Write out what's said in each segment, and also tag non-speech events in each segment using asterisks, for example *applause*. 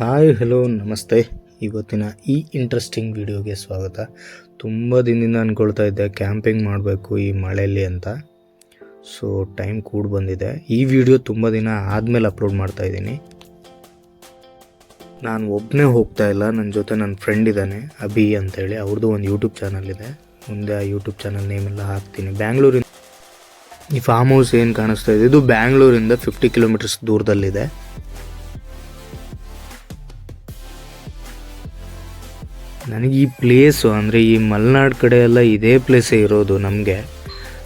Hi hello ನಮಸ್ತೆ. ಇವತ್ತಿನ ಈ ಇಂಟ್ರೆಸ್ಟಿಂಗ್ ವಿಡಿಯೋಗೆ ಸ್ವಾಗತ. ತುಂಬ ದಿನದಿಂದ ಅಂದ್ಕೊಳ್ತಾ ಇದ್ದೆ ಕ್ಯಾಂಪಿಂಗ್ ಮಾಡಬೇಕು ಈ ಮಳೆಯಲ್ಲಿ ಅಂತ. ಸೊ ಟೈಮ್ ಕೂಡ ಬಂದಿದೆ. ಈ ವಿಡಿಯೋ ತುಂಬ ದಿನ ಆದಮೇಲೆ ಅಪ್ಲೋಡ್ ಮಾಡ್ತಾ ಇದ್ದೀನಿ. ನಾನು ಒಬ್ಬನೇ ಹೋಗ್ತಾ ಇಲ್ಲ ನನ್ನ ಜೊತೆ ನನ್ನ ಫ್ರೆಂಡ್ ಇದ್ದಾನೆ, ಅಭಿ ಅಂತೇಳಿ. ಅವ್ರದ್ದು ಒಂದು ಯೂಟ್ಯೂಬ್ ಚಾನಲ್ ಇದೆ. ಮುಂದೆ ಆ ಯೂಟ್ಯೂಬ್ ಚಾನಲ್ ನೇಮೆಲ್ಲ ಹಾಕ್ತೀನಿ. ಬ್ಯಾಂಗ್ಳೂರಿಂದ ಈ ಫಾರ್ಮ್ ಹೌಸ್ ಏನು ಕಾಣಿಸ್ತಾ ಇದೆ? ಇದು ಬ್ಯಾಂಗ್ಳೂರಿಂದ ಫಿಫ್ಟಿ ಕಿಲೋಮೀಟರ್ಸ್ ದೂರದಲ್ಲಿದೆ. ನನಗೆ ಈ ಪ್ಲೇಸು ಅಂದರೆ ಈ ಮಲೆನಾಡು ಕಡೆ ಎಲ್ಲ ಇದೇ ಪ್ಲೇಸೇ ಇರೋದು ನಮಗೆ.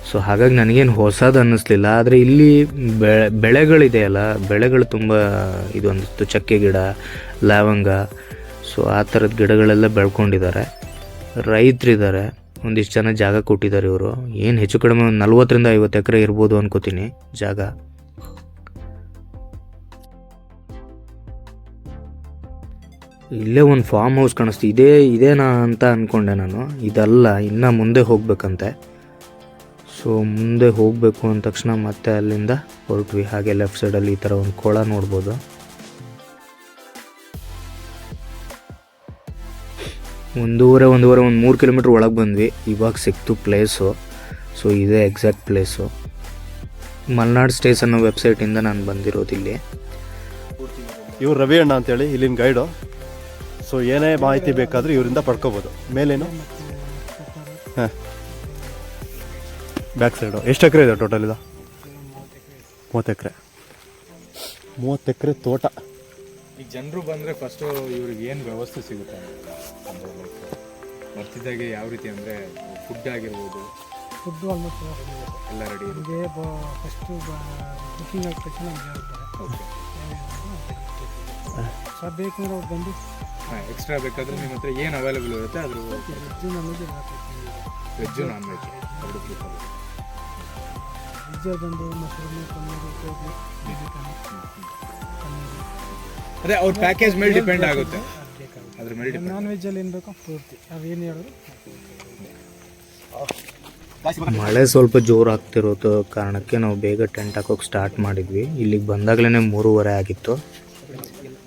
ಸೊ ಹಾಗಾಗಿ ನನಗೇನು ಹೊಸದು ಅನ್ನಿಸ್ಲಿಲ್ಲ. ಆದರೆ ಇಲ್ಲಿ ಬೆಳೆ ಬೆಳೆಗಳಿದೆಯಲ್ಲ ಬೆಳೆಗಳು ತುಂಬ ಇದೊಂದಿತ್ತು ಚಕ್ಕೆ ಗಿಡ, ಲವಂಗ. ಸೊ ಆ ಥರದ ಗಿಡಗಳೆಲ್ಲ ಬೆಳ್ಕೊಂಡಿದ್ದಾರೆ. ರೈತರಿದ್ದಾರೆ ಒಂದಿಷ್ಟು ಜನ ಜಾಗ ಕೊಟ್ಟಿದ್ದಾರೆ ಇವರು. ಏನು ಹೆಚ್ಚು ಕಡಿಮೆ ಒಂದು ನಲ್ವತ್ತರಿಂದ ಐವತ್ತು ಎಕರೆ ಇರ್ಬೋದು ಅನ್ಕೋತೀನಿ ಜಾಗ. ಇಲ್ಲೇ ಒಂದು ಫಾರ್ಮ್ ಹೌಸ್ ಕಾಣಿಸ್ತು. ಇದೇ, ಇದೇನಾ ಅಂತ ಅಂದ್ಕೊಂಡೆ ನಾನು. ಇದಲ್ಲ, ಇನ್ನು ಮುಂದೆ ಹೋಗಬೇಕಂತೆ. ಸೊ ಮುಂದೆ ಹೋಗಬೇಕು ಅಂದ ತಕ್ಷಣ ಮತ್ತೆ ಅಲ್ಲಿಂದ ಹೊರಟ್ವಿ. ಹಾಗೆ ಲೆಫ್ಟ್ ಸೈಡಲ್ಲಿ ಈ ಥರ ಒಂದು ಕೊಳ ನೋಡ್ಬೋದು. ಒಂದೂವರೆ ಒಂದೂವರೆ, ಒಂದು ಮೂರು ಕಿಲೋಮೀಟ್ರ್ ಒಳಗೆ ಬಂದ್ವಿ. ಇವಾಗ ಸಿಕ್ತು ಪ್ಲೇಸು ಸೊ ಇದೇ ಎಕ್ಸಾಕ್ಟ್ ಪ್ಲೇಸು ಮಲ್ನಾಡ್ ಸ್ಟೇಸ್ ಅನ್ನೋ ವೆಬ್ಸೈಟಿಂದ ನಾನು ಬಂದಿರೋದು ಇಲ್ಲಿ. ಇವ್ರು ರವಿ ಅಣ್ಣ ಅಂತೇಳಿ, ಇಲ್ಲಿನ ಗೈಡು ಸೊ ಏನೇ ಮಾಹಿತಿ ಬೇಕಾದರೂ ಇವರಿಂದ ಪಡ್ಕೋಬೋದು. ಮೇಲೇನು? ಹಾಂ. ಬ್ಯಾಕ್ ಸೈಡು ಎಷ್ಟು ಎಕರೆ ಇದೆ ಟೋಟಲ್ ಇದು? ಮೂವತ್ತು ಎಕರೆ. ಮೂವತ್ತು ಎಕರೆ ತೋಟ. ಈಗ ಜನರು ಬಂದರೆ ಫಸ್ಟು ಇವ್ರಿಗೆ ಏನು ವ್ಯವಸ್ಥೆ ಸಿಗುತ್ತೆ? ಬರ್ತಿದ್ದಾಗೆ ಯಾವ ರೀತಿ ಅಂದರೆ ಫುಡ್ ಆಗಿರ್ಬೋದು? ಫುಡ್ಡು ಆಲ್ಮೋಸ್ಟ್ ಎಲ್ಲ ರೆಡಿ ಇದೆ ಫಸ್ಟು ಬುಕ್ಕಿಂಗ್ ಆದ ತಕ್ಷಣ ಓಕೆ ಸರ್ ಬೇಕಂದ್ರೆ ಅವ್ರು ಬಂದು ಹಾಂ ಎಕ್ಸ್ಟ್ರಾ ಬೇಕಾದರೆ ನಿಮ್ಮ ಹತ್ರ ಏನು ಅವೈಲೇಬಲ್ ಇರುತ್ತೆ ಅದ್ರ ವೆಜ್ಜು ನಾನ್ ವೆಜ್ ಎರಡು ಪ್ರಿಫರ್ ವೆಜ್ಜಲ್ಲಿ ಬಂದು ಮಶ್ರೂಮು ಪನ್ನೀರು ಗೋಬಿ ಬೇಬಿಕಾಯಿ ಪನ್ನೀರು. ಅದೇ ಅವ್ರ ಪ್ಯಾಕೇಜ್ ಮೇಲೆ ಡಿಪೆಂಡ್ ಆಗುತ್ತೆ. ಅದ್ರ ಮೇಲೆ ನಾನ್ ವೆಜ್ಜಲ್ಲಿ ಏನು ಬೇಕೋ ಪೂರ್ತಿ. ಅವೇನು ಏನು ಹೇಳಿದ್ರು? ಮಳೆ ಸ್ವಲ್ಪ ಜೋರು ಆಗ್ತಿರೋದು ಕಾರಣಕ್ಕೆ ನಾವು ಬೇಗ ಟೆಂಟ್ ಹಾಕೋಕೆ ಸ್ಟಾರ್ಟ್ ಮಾಡಿದ್ವಿ. ಇಲ್ಲಿಗೆ ಬಂದಾಗಲೇ ಮೂರುವರೆ ಆಗಿತ್ತು.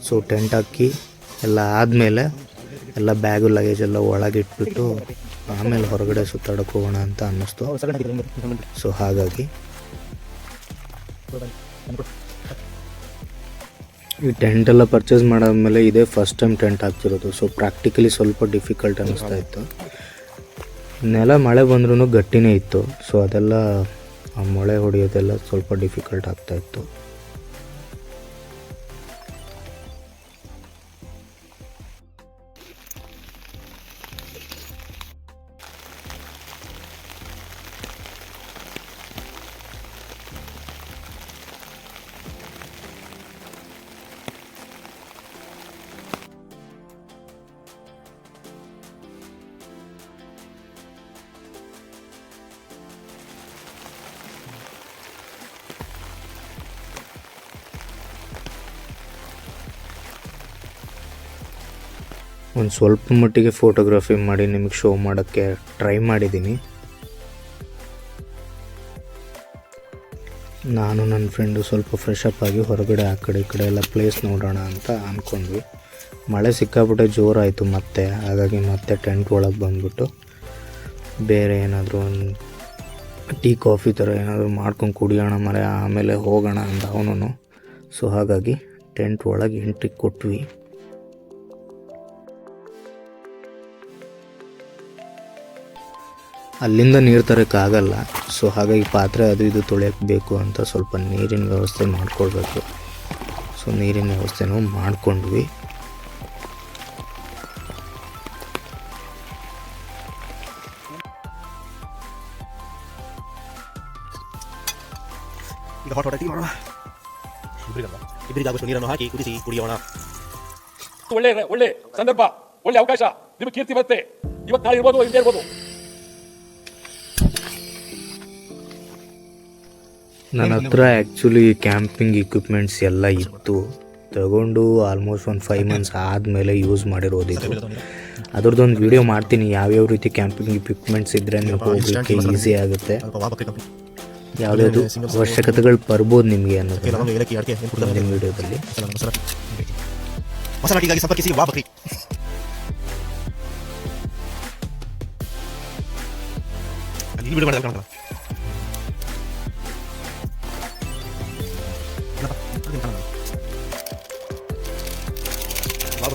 ಸೊ ಟೆಂಟ್ ಹಾಕಿ ಎಲ್ಲ ಆದಮೇಲೆ ಎಲ್ಲ ಬ್ಯಾಗು ಲಗೇಜ್ ಎಲ್ಲ ಒಳಗೆ ಇಟ್ಬಿಟ್ಟು ಆಮೇಲೆ ಹೊರಗಡೆ ಸುತ್ತಾಡಕ್ಕೆ ಹೋಗೋಣ ಅಂತ ಅನ್ನಿಸ್ತು. ಸೊ ಹಾಗಾಗಿ ಈ ಟೆಂಟ್ ಎಲ್ಲ ಪರ್ಚೇಸ್ ಮಾಡಾದ್ಮೇಲೆ ಇದೇ ಫಸ್ಟ್ ಟೈಮ್ ಟೆಂಟ್ ಹಾಕ್ತಿರೋದು. ಸೊ ಪ್ರಾಕ್ಟಿಕಲಿ ಸ್ವಲ್ಪ ಡಿಫಿಕಲ್ಟ್ ಅನ್ನಿಸ್ತಾ ಇತ್ತು. ನೆಲ ಮಳೆ ಬಂದ್ರೂ ಗಟ್ಟಿನೇ ಇತ್ತು. ಸೊ ಅದೆಲ್ಲ ಆ ಮಳೆ ಹೊಡೆಯೋದೆಲ್ಲ ಸ್ವಲ್ಪ ಡಿಫಿಕಲ್ಟ್ ಆಗ್ತಾ ಒಂದು ಸ್ವಲ್ಪ ಮಟ್ಟಿಗೆ ಫೋಟೋಗ್ರಫಿ ಮಾಡಿ ನಿಮಗೆ ಶೋ ಮಾಡೋಕ್ಕೆ ಟ್ರೈ ಮಾಡಿದ್ದೀನಿ ನಾನು ನನ್ನ ಫ್ರೆಂಡು ಸ್ವಲ್ಪ ಫ್ರೆಶ್ ಅಪ್ ಆಗಿ ಹೊರಗಡೆ ಆ ಕಡೆ ಈ ಕಡೆ ಎಲ್ಲ ಪ್ಲೇಸ್ ನೋಡೋಣ ಅಂತ ಅಂದ್ಕೊಂಡ್ವಿ ಮಳೆ ಸಿಕ್ಕಾಬಿಟ್ಟೆ ಜೋರಾಯಿತು ಮತ್ತೆ, ಹಾಗಾಗಿ ಮತ್ತೆ ಟೆಂಟ್ ಒಳಗೆ ಬಂದ್ಬಿಟ್ಟು ಬೇರೆ ಏನಾದರೂ ಒಂದು ಟೀ, ಕಾಫಿ ಥರ ಏನಾದರೂ ಮಾಡ್ಕೊಂಡು ಕುಡಿಯೋಣ ಮರೆ, ಆಮೇಲೆ ಹೋಗೋಣ ಅಂತ ಅವನು ಸೊ ಹಾಗಾಗಿ ಟೆಂಟ್ ಒಳಗೆ ಎಂಟ್ರಿ ಕೊಟ್ವಿ. ಅಲ್ಲಿಂದ ನೀರು ತರೋಕ್ಕಾಗಲ್ಲ. ಸೊ ಹಾಗಾಗಿ ಪಾತ್ರೆ ಅದು ಇದು ತೊಳೆಯಕ್ಕೆ ಬೇಕು ಅಂತ ಸ್ವಲ್ಪ ನೀರಿನ ವ್ಯವಸ್ಥೆ ಮಾಡಿಕೊಳ್ಬೇಕು. ಸೊ ನೀರಿನ ವ್ಯವಸ್ಥೆನೂ ಮಾಡಿಕೊಂಡ್ವಿ. ಈಗ ಹಾಟ್ ವಾಟರ್ ಟೀ ಮಾಡೋಣ. ಇಬ್ಬರಿಗಲ್ಲ ಇಬ್ಬರಿಗಾಗುವಷ್ಟು ನೀರನ್ನು ಹಾಕಿ ಕುದಿಸಿ ಕುಡಿಯೋಣ. ಒಳ್ಳೆ ಒಳ್ಳೆ ಸಂದರ್ಭ ಒಳ್ಳೆ ಅವಕಾಶ. ನಿಮಗೆ ಕೀರ್ತಿ ಬರುತ್ತೆ. ಇವತ್ತು ನಾಳೆ ಇರ್ಬೋದು ಹಿಂದೆ ಇರ್ಬೋದು ನನ್ನ ಹತ್ರ ಆ್ಯಕ್ಚುಲಿ ಕ್ಯಾಂಪಿಂಗ್ ಇಕ್ವಿಪ್ಮೆಂಟ್ಸ್ ಎಲ್ಲ ಇತ್ತು. ತಗೊಂಡು ಆಲ್ಮೋಸ್ಟ್ ಒಂದು ಫೈವ್ ಮಂತ್ಸ್ ಆದಮೇಲೆ ಯೂಸ್ ಮಾಡಿರೋದಿತ್ತು ಅದ್ರದ್ದೊಂದು ವಿಡಿಯೋ ಮಾಡ್ತೀನಿ. ಯಾವ್ಯಾವ ರೀತಿ ಕ್ಯಾಂಪಿಂಗ್ ಇಕ್ವಿಪ್ಮೆಂಟ್ಸ್ ಇದ್ದರೆ ನೀವು ಹೋಗಲಿಕ್ಕೆ ಈಸಿ ಆಗುತ್ತೆ. ಯಾವುದಾದ್ರು ಅವಶ್ಯಕತೆಗಳು ಬರ್ಬೋದು ನಿಮಗೆ ಅನ್ನೋದು. ಮುಂದಿನ ವಿಡಿಯೋದಲ್ಲಿ ಸಂಪರ್ಕಿಸಿ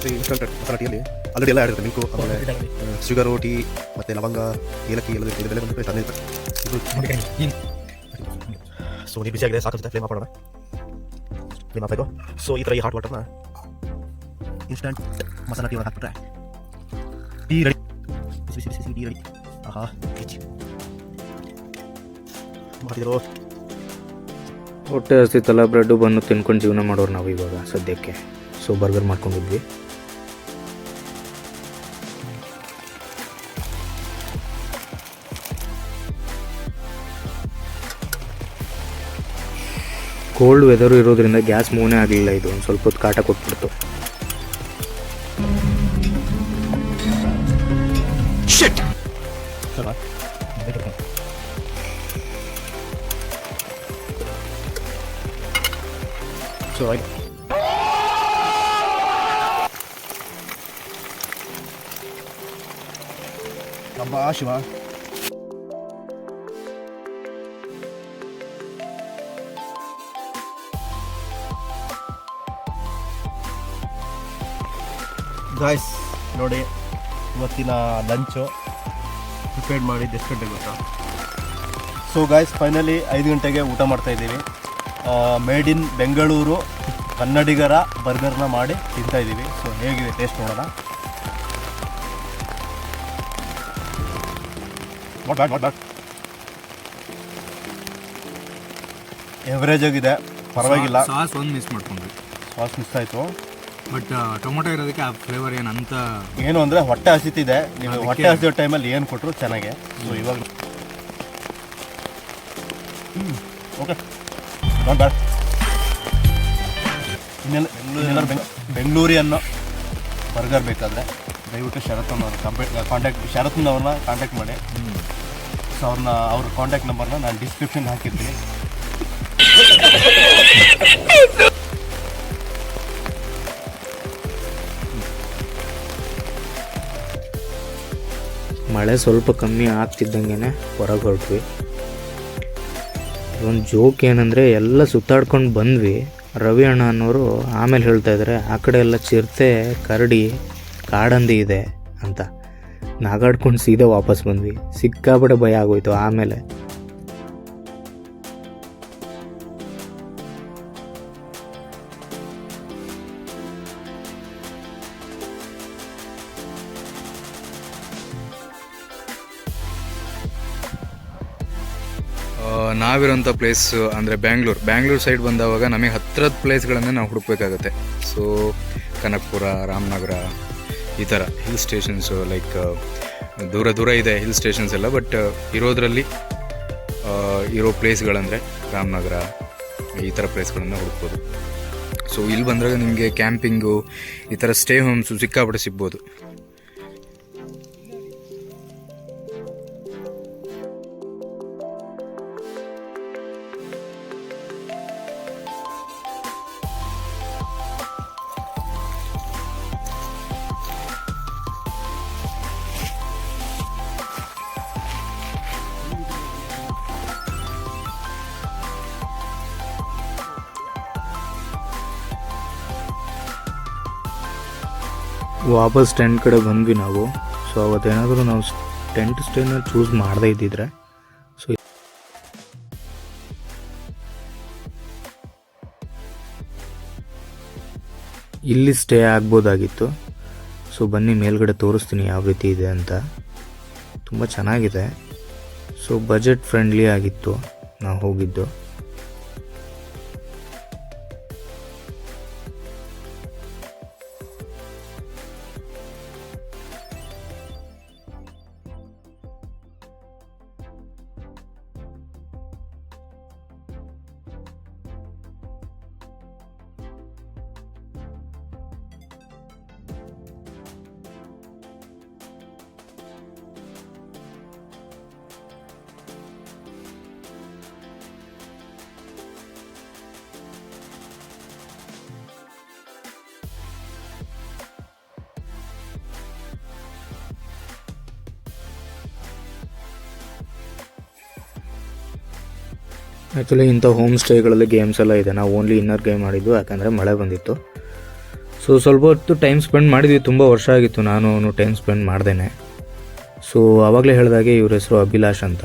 ಬಕ್ರಿ ಇನ್ಸ್ಟಂಟ್ ಮಸಾಲ ಟೀಯಲ್ಲಿ ಆಲ್ರೆಡಿ ಎಲ್ಲ ಆಗಿರುತ್ತೆ ಮಿಲ್ಕು ಆಮೇಲೆ ಶುಗರು ಟೀ ಮತ್ತೆ ಲವಂಗ ಏಲಕ್ಕಿ ಎಲ್ಲ ಇರುತ್ತೆ. ಇದೆಲ್ಲ ಬಂದು ತಂದಿರುತ್ತೆ ಇದು ಸೊ ನೀರು ಬಿಸಿ ಆಗಿದೆ ಸಾಕಷ್ಟು ಫ್ಲೇಮ್ ಹಾಕೋಣ ಫ್ಲೇಮ್ ಹಾಕಬೇಕು. ಸೊ ಈ ಥರ ಈ ಹಾಟ್ ವಾಟರ್ನ ಇನ್ಸ್ಟಂಟ್ ಮಸಾಲ ಟೀ ಒಳಗೆ ಹಾಕ್ಬಿಟ್ರೆ ಟೀ ರೆಡಿ ಬಿಸಿ ಬಿಸಿ ಬಿಸಿ ಟೀ ರೆಡಿ ಆಹಾ ಹೆಚ್ಚು ಮಾಡಿದ್ರು ಹೊಟ್ಟೆ ಹಸಿತಲ್ಲ ಬ್ರೆಡ್ಡು ಬಂದು ತಿನ್ಕೊಂಡು ಜೀವನ ಮಾಡೋರು ನಾವು ಇವಾಗ ಸದ್ಯಕ್ಕೆ. ಸೊ ಬರ್ಗರ್ ಮಾಡ್ಕೊಂಡಿದ್ವಿ. ಕೋಲ್ಡ್ ವೆದರು ಇರೋದ್ರಿಂದ ಗ್ಯಾಸ್ ಮೂವ್ನೇ ಆಗಲಿಲ್ಲ ಇದು. ಒಂದು ಸ್ವಲ್ಪ ಹೊತ್ತು ಕಾಟ ಕೊಟ್ಬಿಡ್ತು. ಶಿವ ಗಾಯ್ಸ್ ನೋಡಿ ಇವತ್ತಿನ ಲಂಚು ಪ್ರಿಪೇರ್ ಮಾಡಿ ಎಷ್ಟು ಗಂಟೆಗೆ ಗೊತ್ತಾ? ಸೊ ಗಾಯ್ಸ್ ಫೈನಲಿ ಐದು ಗಂಟೆಗೆ ಊಟ ಮಾಡ್ತಾ ಇದ್ದೀವಿ. ಮೇಡ್ ಇನ್ ಬೆಂಗಳೂರು ಕನ್ನಡಿಗರ ಬರ್ಗರ್ನ ಮಾಡಿ ತಿಂತಾ ಇದ್ದೀವಿ. ಸೊ ಹೇಗಿದೆ ಟೇಸ್ಟ್ ನೋಡೋಣ. ಎವರೇಜ್ ಆಗಿದೆ. ಪರವಾಗಿಲ್ಲ. ಸಾಸ್ ಒಂದು ಮಿಸ್ ಮಾಡ್ಕೊಂಡ್ವಿ. ಸಾಸ್ ಮಿಸ್ ಆಯಿತು. ಬಟ್ ಟೊಮೊಟೊ ಇರೋದಕ್ಕೆ ಆ ಫ್ಲೇವರ್ ಏನು ಅಂತ ಏನು ಅಂದರೆ ಹೊಟ್ಟೆ ಹಸಿತಿದೆ. ನೀವು ಹೊಟ್ಟೆ ಹಸಿದ ಟೈಮಲ್ಲಿ ಏನು ಕೊಟ್ಟರು ಚೆನ್ನಾಗೆ. ಸೊ ಇವಾಗ ಓಕೆ ನಾಟ್ ಬ್ಯಾಡ್ ಇನ್ನೇನು ಇನ್ನೇನಾದ್ರು ಬೆಂಗ್ ಬೆಂಗಳೂರಿ ಅನ್ನೋ ಬರ್ಗರ್ ಬೇಕಾದರೆ ದಯವಿಟ್ಟು ಶರತ್ನ ಕಂಪೆ ಕಾಂಟ್ಯಾಕ್ಟ್ ಶರತ್ನವ್ರನ್ನ ಕಾಂಟ್ಯಾಕ್ಟ್ ಮಾಡಿ. ಸೊ ಅವ್ರನ್ನ ಅವ್ರ ಕಾಂಟ್ಯಾಕ್ಟ್ ನಂಬರ್ನ ನಾನು ಡಿಸ್ಕ್ರಿಪ್ಷನ್ ಹಾಕಿರ್ತೀನಿ. *laughs* ಮಳೆ ಸ್ವಲ್ಪ ಕಮ್ಮಿ ಆಗ್ತಿದ್ದಂಗೆ ಹೊರಗೆ ಹೊರಟ್ವಿ. ಒಂದು ಜೋಕ್ ಏನಂದರೆ ಎಲ್ಲ ಸುತ್ತಾಡ್ಕೊಂಡು ಬಂದ್ವಿ. ರವಿ ಅಣ್ಣ ಅನ್ನೋರು ಆಮೇಲೆ ಹೇಳ್ತಾ ಇದ್ದಾರೆ ಆ ಕಡೆ ಎಲ್ಲ ಚಿರತೆ, ಕರಡಿ, ಕಾಡಂದಿ ಇದೆ ಅಂತ. ನಾಗಾಡ್ಕೊಂಡು ಸೀದಾ ವಾಪಸ್ ಬಂದ್ವಿ. ಸಿಕ್ಕಾಪಟ್ಟೆ ಭಯ ಆಗೋಯ್ತು ಆಮೇಲೆ. ನಾವಿರೋಂಥ ಪ್ಲೇಸ್ ಅಂದರೆ ಬ್ಯಾಂಗ್ಳೂರು ಬ್ಯಾಂಗ್ಳೂರು ಸೈಡ್ ಬಂದಾಗ ನಮಗೆ ಹತ್ತಿರದ ಪ್ಲೇಸ್ಗಳನ್ನೇ ನಾವು ಹುಡುಕ್ಬೇಕಾಗತ್ತೆ. ಸೊ ಕನಕಪುರ ರಾಮನಗರ ಈ ಥರ ಹಿಲ್ ಸ್ಟೇಷನ್ಸು ಲೈಕ್ ದೂರ ದೂರ ಇದೆ ಹಿಲ್ ಸ್ಟೇಷನ್ಸ್ ಎಲ್ಲ ಬಟ್ ಇರೋದ್ರಲ್ಲಿ ಇರೋ ಪ್ಲೇಸ್ಗಳಂದರೆ ರಾಮನಗರ ಈ ಥರ ಪ್ಲೇಸ್ಗಳನ್ನು ಹುಡುಕ್ಬೋದು. ಸೊ ಇಲ್ಲಿ ಬಂದಾಗ ನಿಮಗೆ ಕ್ಯಾಂಪಿಂಗು ಈ ಥರ ಸ್ಟೇ ಹೋಮ್ಸು ಸಿಕ್ಕಾಪಟ್ಟೆ ಸಿಗ್ಬೋದು. ವಾಪಸ್ ಟೆಂಟ್ ಕಡೆ ಬಂದ್ವಿ ನಾವು. ಸೊ ಅವತ್ತೇನಾದರೂ ನಾವು ಟೆಂಟ್ ಸ್ಟೇನ ಚೂಸ್ ಮಾಡದೇ ಇದ್ದಿದ್ರೆ ಸೊ ಇಲ್ಲಿ ಸ್ಟೇ ಆಗ್ಬೋದಾಗಿತ್ತು. ಸೊ ಬನ್ನಿ ಮೇಲ್ಗಡೆ ತೋರಿಸ್ತೀನಿ ಯಾವ ರೀತಿ ಇದೆ ಅಂತ. ತುಂಬ ಚೆನ್ನಾಗಿದೆ. ಸೊ ಬಜೆಟ್ ಫ್ರೆಂಡ್ಲಿ ಆಗಿತ್ತು ನಾವು ಹೋಗಿದ್ದು. ಆ್ಯಕ್ಚುಲಿ ಇಂಥ ಹೋಮ್ ಸ್ಟೇಗಳಲ್ಲಿ ಗೇಮ್ಸ್ ಎಲ್ಲ ಇದೆ. ನಾವು ಓನ್ಲಿ ಇನ್ನರ್ ಗೇಮ್ ಮಾಡಿದ್ದು ಯಾಕಂದರೆ ಮಳೆ ಬಂದಿತ್ತು. ಸೊ ಸ್ವಲ್ಪ ಹೊತ್ತು ಟೈಮ್ ಸ್ಪೆಂಡ್ ಮಾಡಿದ್ವಿ. ತುಂಬ ವರ್ಷ ಆಗಿತ್ತು. ನಾನು ಅವನು ಟೈಮ್ ಸ್ಪೆಂಡ್ ಮಾಡ್ದೇನೆ. ಸೊ ಆವಾಗಲೇ ಹೇಳಿದಾಗೆ ಇವ್ರ ಹೆಸರು ಅಭಿಲಾಷ್ ಅಂತ.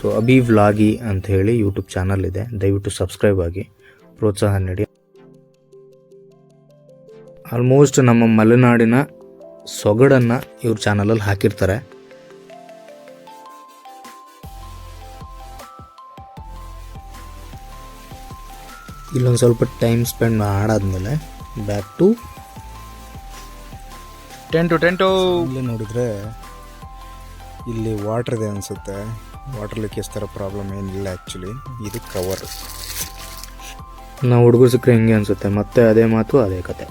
ಸೊ ಅಭಿ ವ್ಲಾಗಿ ಅಂತ ಹೇಳಿ ಯೂಟ್ಯೂಬ್ ಚಾನಲ್ ಇದೆ. ದಯವಿಟ್ಟು ಸಬ್ಸ್ಕ್ರೈಬ್ ಆಗಿ. ಪ್ರೋತ್ಸಾಹ ನೀಡಿ. ಆಲ್ಮೋಸ್ಟ್ ನಮ್ಮ ಮಲೆನಾಡಿನ ಸೊಗಡನ್ನು ಇವ್ರ ಚಾನಲಲ್ಲಿ ಹಾಕಿರ್ತಾರೆ. ಇಲ್ಲೊಂದು ಸ್ವಲ್ಪ ಟೈಮ್ ಸ್ಪೆಂಡ್ ಮಾಡಾದ್ಮೇಲೆ ಬ್ಯಾಕ್ ಟು ಟೆಂಟು ಟೆಂಟು ಇಲ್ಲಿ ನೋಡಿದರೆ ಇಲ್ಲಿ ವಾಟರ್ ಇದೆ ಅನಿಸುತ್ತೆ. ವಾಟರ್ ಲೀಕೇಜ್ ಥರ ಪ್ರಾಬ್ಲಮ್ ಏನಿಲ್ಲ ಆ್ಯಕ್ಚುಲಿ ಇದು ಕವರ್ ನಾವು ಹುಡುಗರು ಸಿಕ್ಕರೆ ಹಿಂಗೆ ಅನಿಸುತ್ತೆ. ಮತ್ತೆ ಅದೇ ಮಾತು ಅದೇ ಕತೆ.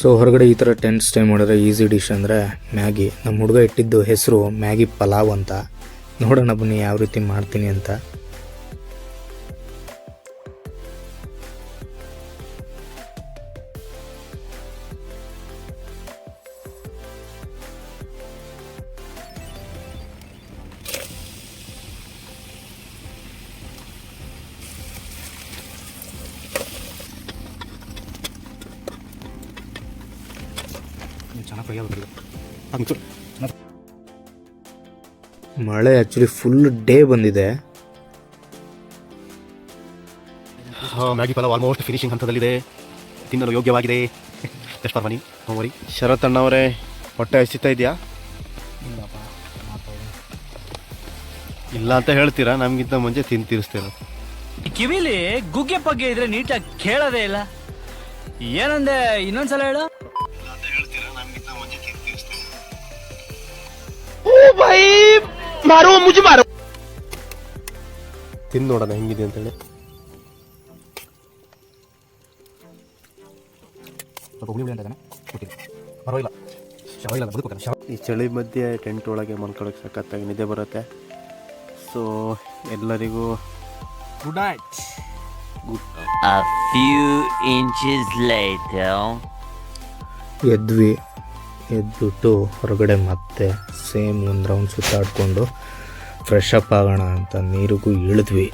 ಸೊ ಹೊರಗಡೆ ಈ ಥರ ಟೆಂಟ್ ಸ್ಟೇ ಮಾಡಿದ್ರೆ ಈಸಿ ಡಿಶ್ ಅಂದರೆ ಮ್ಯಾಗಿ ನಮ್ಮ ಹುಡುಗ ಇಟ್ಟಿದ್ದು ಹೆಸರು ಮ್ಯಾಗಿ ಪಲಾವ್ ಅಂತ. ನೋಡೋಣ ಬನ್ನಿ ಯಾವ ರೀತಿ ಮಾಡ್ತೀನಿ ಅಂತ. ಮಳೆ ಆ್ಯಕ್ಚುಲಿ ಫುಲ್ ಡೇ ಬಂದಿದೆ. ಮ್ಯಾಗಿ ಪಲಾವ್ ಆಲ್ಮೋಸ್ಟ್ ಫಿನಿಶಿಂಗ್ ಹಂತದಲ್ಲಿದೆ. ತಿನ್ನಲು ಯೋಗ್ಯವಾಗಿದೆ. ಟೆಸ್ಟ್ ಫಾರ್ ಮನಿ ನೋವರಿ ಶರತ್ ಅಣ್ಣವರೇ ಹೊಟ್ಟೆ ಹಸಿತಾ ಇದೆಯಾ? ಇಲ್ಲ ಅಂತ ಹೇಳ್ತೀರಾ? ನಮಗಿಂತ ಮುಂಚೆ ತಿಂದು ತೀರಿಸ್ತೀರ ಕಿವಿಲಿ ಗುಗ್ಗೆ ಪಗ್ಗೆ ಇದ್ರೆ ನೀಟಾಗಿ ಕೇಳೋದೇ ಇಲ್ಲ. ಏನಂದೆ ಇನ್ನೊಂದ್ಸಲ ಹೇಳು. ತಿಂದು ನೋಡೋಣ ಹೆಂಗಿದೆ ಅಂತೇಳಿ. ಸ್ವಲ್ಪ ಹುಳಿ ಹುಳಿ ಅಂತ ಬದುಕೋತಾನೆ ಶಾವ ಈ ಚಳಿ ಮಧ್ಯೆ ಟೆಂಟ್ ಒಳಗೆ ಮಲ್ಕೊಳ್ಳೋಕೆ ಸಖತ್ತಾಗಿ ನಿದ್ದೆ ಬರುತ್ತೆ. ಸೊ ಎಲ್ಲರಿಗೂ good night A few inches later. ಎದ್ವಿ ಎದ್ಬಿಟ್ಟು ಹೊರಗಡೆ ಮತ್ತೆ ಸೇಮ್ ಒಂದು ರೌಂಡ್ ಸುತ್ತಾಡಿಕೊಂಡು ಫ್ರೆಶ್ ಅಪ್ ಆಗೋಣ ಅಂತ ನೀರಿಗೂ ಇಳಿದ್ವಿ.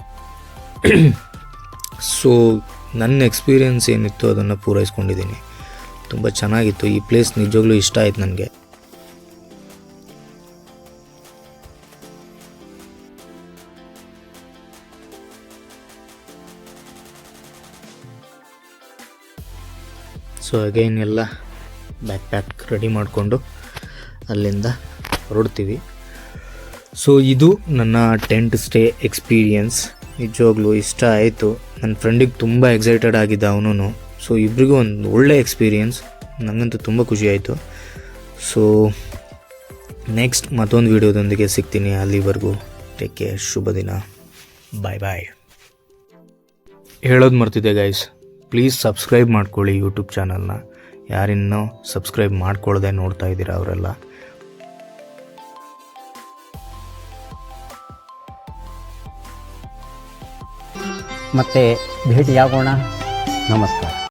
ಸೊ ನನ್ನ ಎಕ್ಸ್ಪೀರಿಯೆನ್ಸ್ ಏನಿತ್ತು ಅದನ್ನು ಪೂರೈಸ್ಕೊಂಡಿದ್ದೀನಿ. ತುಂಬ ಚೆನ್ನಾಗಿತ್ತು. ಈ ಪ್ಲೇಸ್ ನಿಜವಾಗ್ಲೂ ಇಷ್ಟ ಆಯ್ತು ನನಗೆ. ಸೊ ಅಗೈನ್ ಎಲ್ಲ ಬ್ಯಾಕ್ ಪ್ಯಾಕ್ ರೆಡಿ ಮಾಡಿಕೊಂಡು ಅಲ್ಲಿಂದ ಹೊರಡ್ತೀವಿ. ಸೊ ಇದು ನನ್ನ ಟೆಂಟ್ ಸ್ಟೇ ಎಕ್ಸ್ಪೀರಿಯನ್ಸ್ ನಿಜವಾಗ್ಲೂ ಇಷ್ಟ ಆಯಿತು. ನನ್ನ ಫ್ರೆಂಡಿಗೆ ತುಂಬ ಎಕ್ಸೈಟೆಡ್ ಆಗಿದ್ದ ಅವನು ಸೊ ಇಬ್ರಿಗೂ ಒಂದು ಒಳ್ಳೆ ಎಕ್ಸ್ಪೀರಿಯನ್ಸ್ ನನಗಂತೂ ತುಂಬ ಖುಷಿ ಆಯಿತು. ಸೊ ನೆಕ್ಸ್ಟ್ ಮತ್ತೊಂದು ವಿಡಿಯೋದೊಂದಿಗೆ ಸಿಗ್ತೀನಿ ಅಲ್ಲಿವರೆಗೂ. ಟೇಕ್ ಕೇರ್ ಶುಭ ದಿನ. ಬಾಯ್ ಬಾಯ್ ಹೇಳೋದು ಮರ್ತಿದೆ ಗೈಸ್ ಪ್ಲೀಸ್ ಸಬ್ಸ್ಕ್ರೈಬ್ ಮಾಡ್ಕೊಳ್ಳಿ ಯೂಟ್ಯೂಬ್ ಚಾನಲ್ನ ಯಾರಿನ್ನೂ ಸಬ್ಸ್ಕ್ರೈಬ್ ಮಾಡ್ಕೊಳ್ಳದೆ ನೋಡ್ತಾ ಇದ್ದೀರಾ ಅವರೆಲ್ಲ. ಮತ್ತೆ ಭೇಟಿಯಾಗೋಣ ನಮಸ್ಕಾರ